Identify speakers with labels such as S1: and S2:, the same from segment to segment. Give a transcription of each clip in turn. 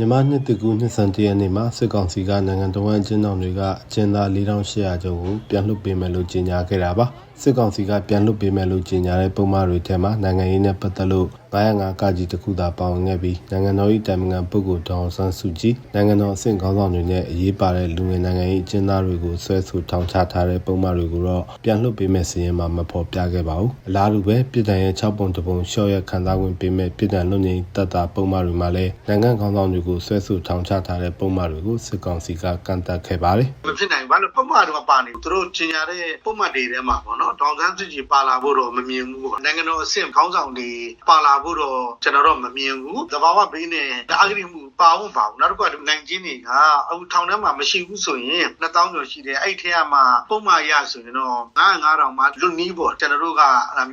S1: မြန်မာနှစ်တကူနှစ်ဆန်တရက်နေ့မှာစစ်ကောင်စီကနိုင်ငံတော်ဝန်ကျင်းတော်တွေကအကျဉ်းသား4800ကျော်ကိုပြန်လွှတ်ပေးမယ်လို့ကြေညာခဲ့တာပါ စစ်ကောင်စီကပြန်လွှတ်ပေးမယ်လို့ကြေညာတဲ့ပုံမှားတွေထဲမှာနိုင်ငံရေးနဲ့ပတ်သက်လို့905ကကြီးတခုသာပါဝင်ခဲ့ပြီးနိုင်ငံတော်၏တိုင်ပင်ခံပုဂ္ဂိုလ်ဒေါအောင်ဆန်းစုကြည်နိုင်ငံတော်အဆင့်ခေါင်းဆောင်တွေနဲ့အရေးပါတဲ့လူငယ်နိုင်ငံရေးအကျဉ်းသားတွေကိုဆွဲဆိုထောင်ချထားတဲ့ပုံမှားတွေကိုတော့ပြန်လွှတ်ပေးမယ်စီရင်မှာမဖော်ပြခဲ့ပါဘူးအလားတူပဲပြည်တိုင်ရဲ့6ပုံတပုံရှော့ရခံစားဝင်ပေးမဲ့ပြည်တိုင်လွတ်ငြိမ်တပ်တာပုံမှားတွေမှာလည်းနိုင်ငံခေါင်းဆောင်တွေကိုဆွဲဆိုထောင်ချထားတဲ့ပုံမှားတွေကိုစစ်ကောင်စီကကန့်တက်ခဲ့ပါတယ်
S2: မဖြစ်နိုင်ဘူးဘာလို့ပုံမှန်တော့ပါနေဘူးသူတို့ကျင်ညာတဲ့ပုံမှန်တွေထဲမှာပေါ့နော်ဒေါန်ဆန်းစုကြည်ပါလာဖို့တော့မမြင်ဘူးပေါ့နိုင်ငံတော်အဆင့်ခေါင်းဆောင်တွေပါလာဖို့တော့ကျွန်တော်တော့မမြင်ဘူးသဘာဝဘေးနဲ့အဂရိမှုပါအောင်ပါဘူးနောက်တစ်ခုကနိုင်ချင်းတွေကအခုထောင်ထဲမှာမရှိဘူးဆိုရင်2000ကျော်ရှိတယ်အဲ့ထဲမှာပုံမှန်ရဆိုရင်တော့95တောင်မှလွတ်နီးပေါ့ကျွန်တော်တို့က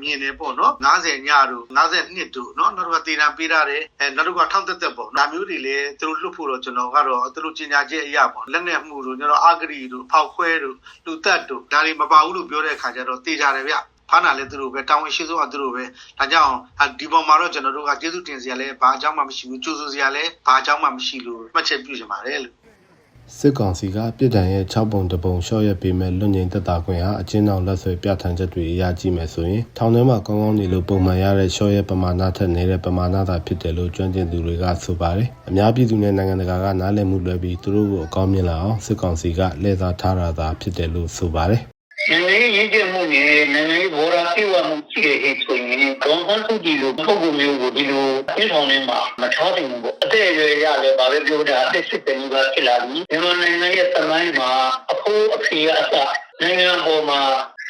S2: မြင်တယ်ပေါ့နော်90ညတို့92တို့နော်နောက်တစ်ခါတည်တံပေးရတယ်အဲနောက်တစ်ခါထောက်သက်သက်ပေါ့ဒါမျိုးတွေလည်းသူတို့လွတ်ဖို့တော့ကျွန်တော်ကတော့သူတို့ကျင်ညာချက်အရာပေါ့လက်နဲ့မှုတို့ကျွန်တော်အဂရိတို့ဖောက်ခွဲတို့လူသက်တို့ဒါတွေမပါဘူးလို့ပြောတဲ့အခါကျတော့တေးကြတယ်ဗျဖားနာလည်းသူတို့ပဲတောင်းဝင်ရှိဆုံးကသူတို့ပဲဒါကြောင့်ဒီပေါ်မှာတော့ကျွန်တော်တို့ကကျေးဇူးတင်စရာလည်းဘာအကြောင်းမှမရှိဘူးကြိုးစိုးစရာလည်းဘာအကြောင်းမှမရှိလို့မှတ်ချက်ပြုချင်ပါတယ်လို့
S1: စစ်ကောင်စီကပြည်တိုင်ရဲ့6ပုံတပုံရှော့ရက်ပေးမဲ့လွတ်ငြိမ်သက်တာခွင့်ဟာအချင်းအောင်လက်ဆွဲပြဋ္ဌာန်းချက်တွေအရကြည့်မယ်ဆိုရင်ထောင်ထဲမှာကောင်းကောင်းနေလို့ပုံမှန်ရတဲ့ရှော့ရက်ပမာဏထက်နေတဲ့ပမာဏသာဖြစ်တယ်လို့ကျွမ်းကျင်သူတွေကဆိုပါတယ်။အများပြည်သူနဲ့နိုင်ငံတကာကနားလည်မှုလွယ်ပြီးသူတို့ကိုအကောင်းမြင်လာအောင်စစ်ကောင်စီကလှည့်စားထားတာသာဖြစ်တယ်လို့ဆိုပါတယ်။
S3: နိုင်ငံရေးရည်ကျက်မှုနဲ့နိုင်ငံရေးဘောရာပြေဝမှုရှိတဲ့ဟိဆိုရင်ဒေါန်ဆန်းစုကြည်လိုပုဂ္ဂိုလ်မျိုးကိုဒီလိုပြည်ထောင်ထဲမှာမထားနိုင်ဘူးပေါ့အသက်အရွယ်ရလည်းဘာပဲပြောတာအသက်စစ်တယ်လို့ဖြစ်လာပြီမြန်မာနိုင်ငံရဲ့သမိုင်းမှာအဖိုးအဖေကအစနိုင်ငံပေါ်မှာ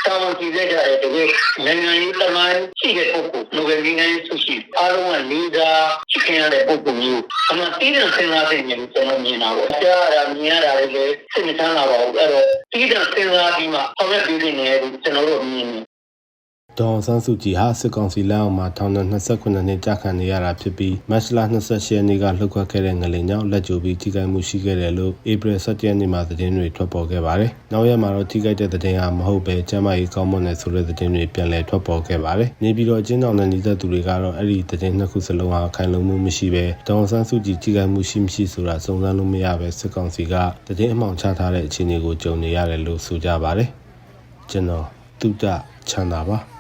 S3: တာဝန်ကြီးခဲ့ကြတဲ့တကယ်နိုင်ငံရေးသမိုင်းရှိတဲ့ပုဂ္ဂိုလ်နိုဘယ်နိုင်ငံရေးဆုရှိအားလုံးကလေးစားချစ်ခင်ရတဲ့ပုဂ္ဂိုလ်မျိုးအမှတီးတဲ့စဉ်းစားတဲ့မျိုးကျွန်တော်မြင်တာပေါ့ကြားရတာမြင်ရတာလည်းစိတ်မချမ်းသာပါဘူးအဲ့တော့တီးတဲ့စဉ်းစားပြီးမှဆောင်ရွက်ပြီးနေတယ်လို့ကျွန်တော်တို့မြင်တယ်
S1: ဒေါ်အောင်ဆန်းစုကြည်ဟာစစ်ကောင်စီလက်အောက်မှာထောင်ဒဏ်28နှစ်ကြာခံနေရတာဖြစ်ပြီးမတ်လ28ရက်နေ့ကလှုပ်ခတ်ခဲ့တဲ့ငလင်ကြောင့်လက်ကျိုးပြီးထိခိုက်မှုရှိခဲ့တယ်လို့ဧပြီ17ရက်နေ့မှာသတင်းတွေထွက်ပေါ်ခဲ့ပါတယ်။နောက်ရက်မှာတော့ထိခိုက်တဲ့သတင်းဟာမဟုတ်ပဲကျမ်းမာရေးကောင်းမွန်တဲ့ဆိုတဲ့သတင်းတွေပြန်လည်ထွက်ပေါ်ခဲ့ပါတယ်။နေပြည်တော်ကျင်းတော်နဲ့ညီသက်သူတွေကတော့အဲ့ဒီသတင်းနှစ်ခုစလုံးဟာခိုင်လုံမှုမရှိပဲဒေါ်အောင်ဆန်းစုကြည်ထိခိုက်မှုရှိမရှိဆိုတာစုံစမ်းလို့မရပဲစစ်ကောင်စီကသတင်းအမှောင်ချထားတဲ့အခြေအနေကိုကြုံနေရတယ်လို့ဆိုကြပါတယ်။ကျွန်တော်တုဒ္ဒချမ်းသာပါ